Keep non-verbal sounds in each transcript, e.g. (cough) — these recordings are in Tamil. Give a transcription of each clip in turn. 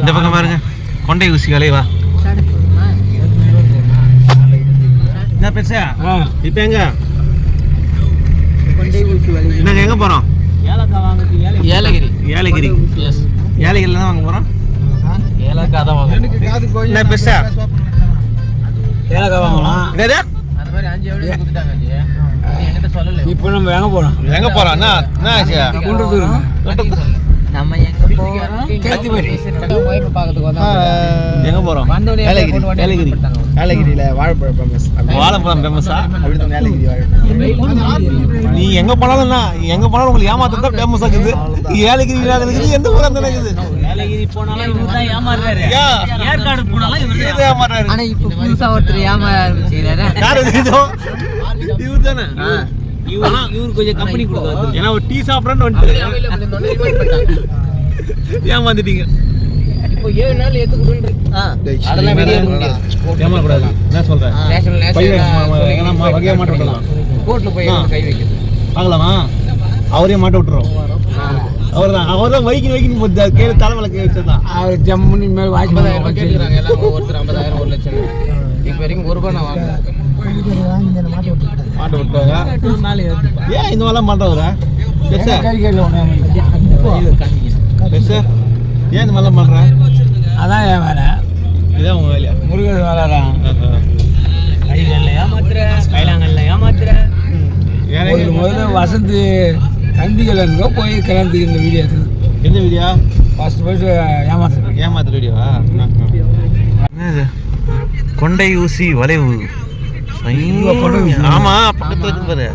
இந்த பக்கம் பாருங்க. கொண்டை ஊசி வளைவா என்ன பெருசா? இப்போ எங்க? நாங்கள் எங்கே போகிறோம் ஏலகிரி. ஏலகிரி. எஸ் ஏலகிரியில் தான் வாங்க போகிறோம் ஏலக்காய் தான் வாங்கணும். என்ன பெருசா? ஏலக்காய் வாங்கலாம். இப்போ நம்ம எங்கே போகிறோம் எங்கே போகிறோம் என்ன? என்ன ஆச்சு? நம்ம எங்க போறோம்? கேத்திமேடு. ஒய்ஃப் பார்க்கறதுக்கு வந்தோம் எங்கே போகிறோம் வந்தோடனே ஏலகிரி போட்டு வண்டி ஏலகிரி போட்டாங்க. ஏலகிரியில் வாழைப்பழம் ஃபேமஸ் வாழைப்பழம் ஃபேமஸா அப்படி ஏலகிரி வாழைப்பழம். நீ எங்க போனாலும் நான் எங்க போனாலும் உங்களுக்கு ஏமாத்தம் தான் ஃபேமஸ் ஆகுது ஏலகிரி இருக்குது எந்த ஊரா இருக்குது. ஏலகிரி போனாலும் இவர் தான் ஏமாறுறாரு? ஏற்காடு போனாலும் இவர் இது ஏமாறாரு ஆனா இப்ப புதுசா ஒருத்தர் ஏமாற ஆரம்பிச்சுக்கிறாரு. யாரு இது? இதோ இவர் தானே இவர் கொஞ்சம் கம்பெனி கொடுக்காது ஏன்னா ஒரு டீ சாப்பிட்றேன்னு வந்துட்டு. ஏமாந்துட்டீங்க இப்போ ஏழு நாள் ஏத்து கொடுன்னு அதெல்லாம் வெளியே எடுக்க முடியாது ஏமாறக்கூடாது. என்ன சொல்றேன் வகையாக மாட்ட விட்டலாம் கோர்ட்ல போய் ஆ. கை வைக்கிறது. பார்க்கலாமா? அவரே மாட்ட விட்டுறோம் அவர் தான் அவர் தான் வைக்கணும் கை வச்சதான் அவர் ஜம்முன்னு மேலே ஐம்பதாயிரம் வாட்ச் கேட்குறாங்க எல்லாம் ஒருத்தர் ஐம்பதாயிரம் ஒரு லட்சம். இப்போ வரைக்கும் ஒரு ரூபாய் நான் வாங்கினேன். மாட்ட விட்டுருவாங்க. நாலு ஏன் இந்த மாதிரிலாம் பண்ணுறவரா பெருசா? கை கையில் ஒன்று பெருசா? ஏன் இந்த மாதிரிலாம் பண்ணுறேன் அதான் என் வேலை. இதான் உங்க வேலையா? முருகர் வேலைறான் கைகள்ல ஏமாத்துற கைலாங்கல்ல ஏமாத்துற முதல்ல முதல்ல வசந்த் கண்டிகள் இருந்தோ போய் கல்யாணத்துக்கு இந்த வீடியோ எடுத்தது எந்த வீடியோ? ஃபஸ்ட்டு போயிட்டு ஏமாத்துறேன் ஏமாத்துற வீடியோவா? என்னது? கொண்டை ஊசி வளைவு. ஆமா பக்கத்துல இருக்கு பாரு.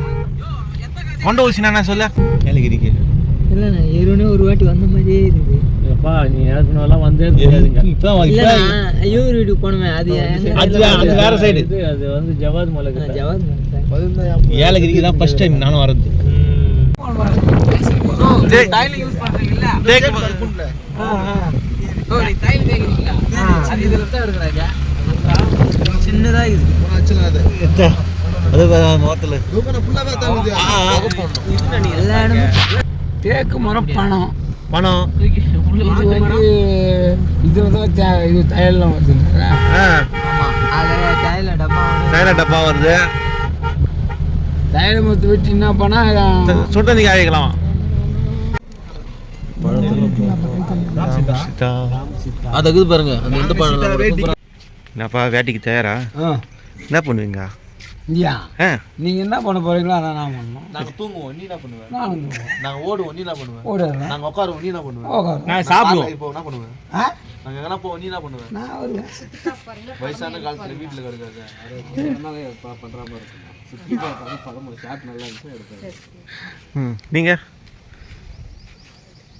கொண்டை ஊசி நான் சொல்ல. ஏலகிரிக்கு இல்லைண்ணா ஏற்கனவே ஒரு வாட்டி வந்த மாதிரியே இருக்குது. அப்பா நீ ஏற்கனவே வந்தே தெரியாதுங்க. இப்போ ஐயோர் வீட்டுக்கு போனோமே அது அது வே- அது வேற சைடு அது வந்து ஜவாத் மலை ஜவாத் மலை ஏலகிரிக்கு தான் ஃபர்ஸ்ட் டைம் நானும் வரது தைலம் யூஸ் பண்றீங்கல்ல? ஓ நீ தைலம் தேய்க்கிறீங்களா அது இதுல தான் இருக்கிறாங்க சின்னதா இருக்குது தேக்கு மரம் பணம். பணம். இது வந்து இதில் தான் தே- இது தையல்லாம் அதுல தைல டப்பா வருது. தையல் மொத்த வெட்டி என்ன பண்ணால் சுட்ட தண்ணி காய்க்கலாம் அது இருக்குது பாருங்க. அந்த இந்த பழம் என்னப்பா வேட்டைக்கு தயாரா? ஆ. என்ன பண்ணுவீங்க? இந்தியா? ஆ. நீங்கள் என்ன பண்ண போகிறீங்களோ அதான் நான் பண்ணணும் நாங்க தூங்குவோம் நீ என்ன பண்ணுவ? நான் நாங்க ஓடுவோம் நீ என்ன பண்ணுவ? ஓடுறேன். நாங்க உட்காருவோம் நீ என்ன பண்ணுவ? உட்காரு நான் சாப்பிடுவோம். இப்போ என்ன பண்ணுவ? ஆ? நாங்க எங்கன்னா போவோம் நீ என்ன பண்ணுவ? நான் வருவேன். வயசான காலத்துல வீட்டுல கிடக்காது. ம். நீங்கள்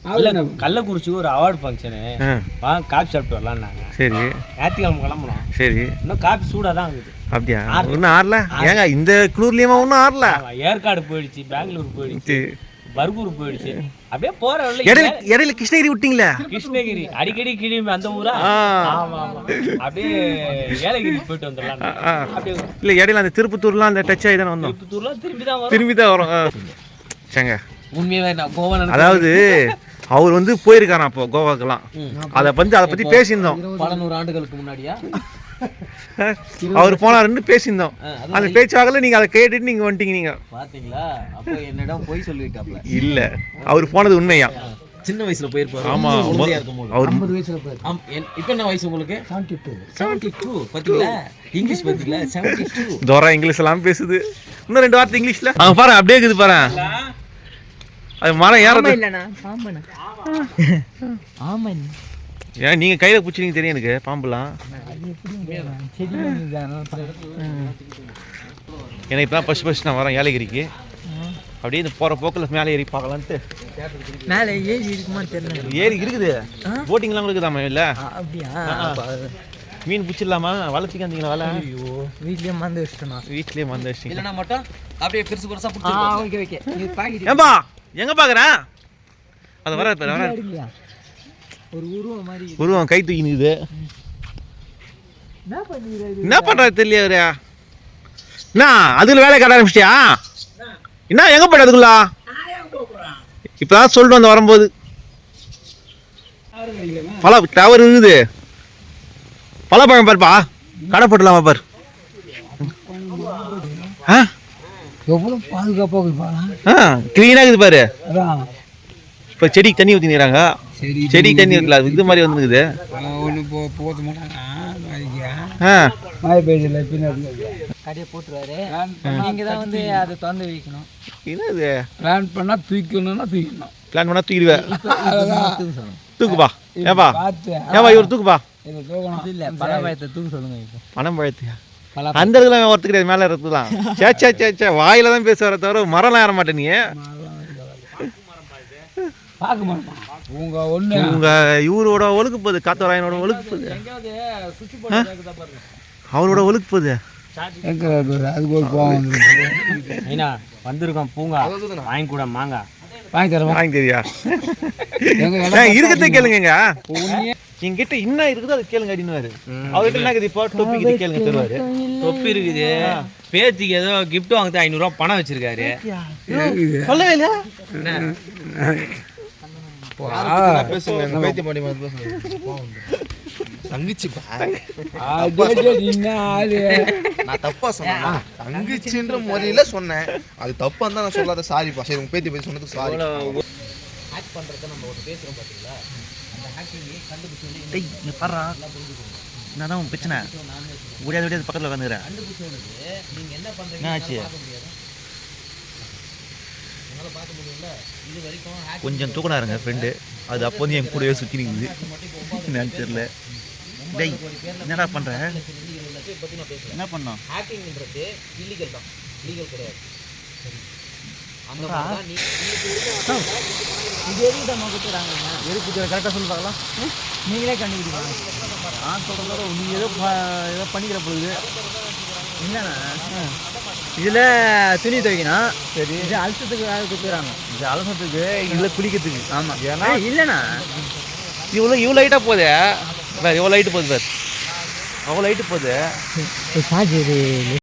அவர் என்ன கள்ளக்குறிச்சிக்கு ஒரு அவார்டு ஃபங்க்ஷனு காப்பி சாப்பிட்டு வரலான்னாங்க. சரி. ஞாயிற்றுக்கிழமை கிளம்பலாம் சரி. இன்னும் காப்பி சூடாக தான் இருக்குது. அப்படியா? இன்னும் ஆறல? ஏங்க இந்த குளூர்லேயுமா ஒன்றும் ஆறல? ஏற்காடு போயிடுச்சு பெங்களூர் போயிடுச்சு. பர்கூர் போயிடுச்சு. அப்படியே போற இடையில இடையில கிருஷ்ணகிரி விட்டீங்களே? கிருஷ்ணகிரி. அடிக்கடி கிளம்பி அந்த ஊரா. ஆமா ஆமா. அப்படியே ஏலகிரி போயிட்டு வந்துடலாம். இல்லை இடையில அந்த திருப்பத்தூர்லாம் அந்த டச் ஆகி தானே வந்தோம். திருப்பத்தூர்லாம் திரும்பி தான் வரும். திரும்பி தான் வரும். சரிங்க. உண்மையாவே நான் கோவா அதாவது அவர் வந்து போயிருக்காராம் அப்போ கோவாக்கெல்லாம். அதை வந்து அதை பற்றி பேசியிருந்தோம். பல நூறு ஆண்டுகளுக்கு முன்னாடியா? அவர் போனாருன்னு பேசியிருந்தோம். அந்த பேச்சுவாக்கில் நீங்கள் அதை கேட்டுட்டு நீங்கள் வந்துட்டீங்க நீங்கள் பாத்தீங்களா? அப்போ என்னிடம் போய் சொல்லியிருக்காப்ல. இல்லை. அவர் போனது உண்மையா? சின்ன வயசுல போயிருப்பாரு. ஆமா அவர் ஆம், என்- இப்ப என்ன வயசு உங்களுக்கு? செவன்டி டூ செவன்டி டூ பாத்தீங்களா இங்கிலீஷ் பாத்தீங்களா? தோரா பேசுது. இன்னும் ரெண்டு வார்த்தை இங்கிலீஷ்ல? பாரு அப்படியே இருக்குது பாரு. அது மரம் ஏறது. இல்லண்ணா பாம்பண்ணா. ஆமா ஏன் நீங்க கையில பிடிச்சிங்க தெரியும் எனக்கு பாம்புலாம். எனக்கு இப்போ தான் ஃபஸ்ட் ஃபஸ்ட் நான் வரேன் ஏலகிரிக்கு. அப்படியே இந்த போகிற போக்கில் மேலே ஏறி பார்க்கலான்ட்டு. மேல ஏறி இருக்குமா தெரியல ஏறி இருக்குது. போட்டிங்லாம் இருக்குதாம்மா இல்லை? அப்படியா? மீன் பிடிச்சிடலாமா? வளர்த்திக்கு வந்தீங்களா வலை? ஐயோ வீட்லயே மறந்து வச்சிட்டோம் வீட்லேயே வந்து வச்சிங்க இல்லனா மட்டும் அப்படியே பெருசு பெருசா ஆ, ஓகே ஓகே. ஏன்பா எங்க பார்க்குறேன் அது வர இப்போ வர ஒரு உருவம் மாதிரி உருவம் கை தூக்கி நிக்குது. என்ன பண்ணுறது தெரியல என்ன அதுல வேலை கட்ட ஆரம்பிச்சிட்டியா? என்ன எங்க போயிட்டு அதுக்குள்ள? இப்பதான் சொல்லிட்டு வந்து வரும்போது. பல டவர் இருக்குது. பழப்பழம் பாருப்பா. கடை போட்டுலாமா பார். ஆ? எவ்வளோ பாதுகாப்பாக இருப்பாங்க ஆ க்ளீனாக இருக்குது பாரு. அதான். இப்போ செடிக்கு தண்ணி ஊற்றிக்கிறாங்க சரி செடிக்கு தண்ணி ஊற்றல இது மாதிரி வந்துருக்குது ஒன்று போ போத்த மாட்டாங்க ஆ மழை பெய்யல பின்னாடி கடையை போட்டுருவாரு. நீங்க தான் வந்து அதை திறந்து வைக்கணும். என்னது? பிளான் பண்ணால் தூக்கணும்னா தூக்கணும் பிளான் பண்ணால் தூக்கிடுவேன். தூக்குப்பா ஏப்பா. ஏப்பா இவர் தூக்குப்பா. இதை தூக்கணும். இல்ல பணப்பழத்தை தூக்க சொல்லுங்க பணம் பழத்தியா அந்த இடத்துல ஒருத்தர் கிடையாது மேலே இருக்கலாம் சே சே சே சே வாயில தான் பேசுவார தவிர மரம்லாம் ஏற மாட்டேன் நீ. உங்க ஒன்று உங்க இவரோட ஒழுக்கு போகுது காத்தவராயனோட ஒழுக்கு போகுது? அவரோட ஒழுக்கு போகுது. வந்திருக்கோம் பூங்கா. வாங்கி கூட வாங்கி தரவா வாங்கி தெரியா? இருக்கிறத கேளுங்க என்கிட்ட என்ன இருக்குதோ அதை கேளுங்க அப்படின்னு அவர்கிட்ட என்ன இருக்குது? இப்போ டொப்பி இது கேளுங்க தருவாரு தொப்பி இருக்குது. பேத்திக்கு ஏதோ கிஃப்ட் வாங்குறது ஐநூறுரூவா பணம் வச்சிருக்காரு. சொல்லவே இல்லையா? தப்பா தங்கச்சின்ற முறையில சொன்னேன். அது தப்பா இருந்தா நான் சொல்லாத. சாரிப்பா சரி உங்க பேத்தி பத்தி சொன்னது சாரி டேய் நீ பாடுறா என்னதான் உன் பிரச்சனை? முடியாது முடியாது பக்கத்தில் உட்காந்துக்கிறேன் என்ன ஆச்சு? கொஞ்சம் தூக்கணா இருங்க ஃப்ரெண்டு அது அப்போ வந்து என் கூடவே சுற்றி நிற்குது (laughs) என்னன்னு தெரியல. டேய் என்னடா பண்ற? என்ன பண்ணோம்? ஹேக்கிங்ன்றது இல்லீகல் தான். லீகல் கிடையாது. அந்த இது எதுக்கு தான் கொடுத்துறாங்க எதுக்கு கரெக்டாக சொல்லி பார்க்கலாம் நீங்களே கண்டுபிடிப்பாங்க நான் சொல்கிறத நீ ஏதோ ஏதோ பண்ணிக்கிற பொழுது. என்னண்ணா இதுல துணி துவைக்கணும். சரி. இது அழுத்தத்துக்கு வேலை கொடுத்துறாங்க இது அலசத்துக்கு இதில் குளிக்கிறதுக்கு. ஆமா. ஏன்னா இல்லைண்ணா. இவ்வளோ இவ்வளோ லைட்டாக போகுது. வேறு எவ்வளோ லைட்டு போகுது வேறு அவ்வளோ லைட்டு போகுது. சார்ஜ்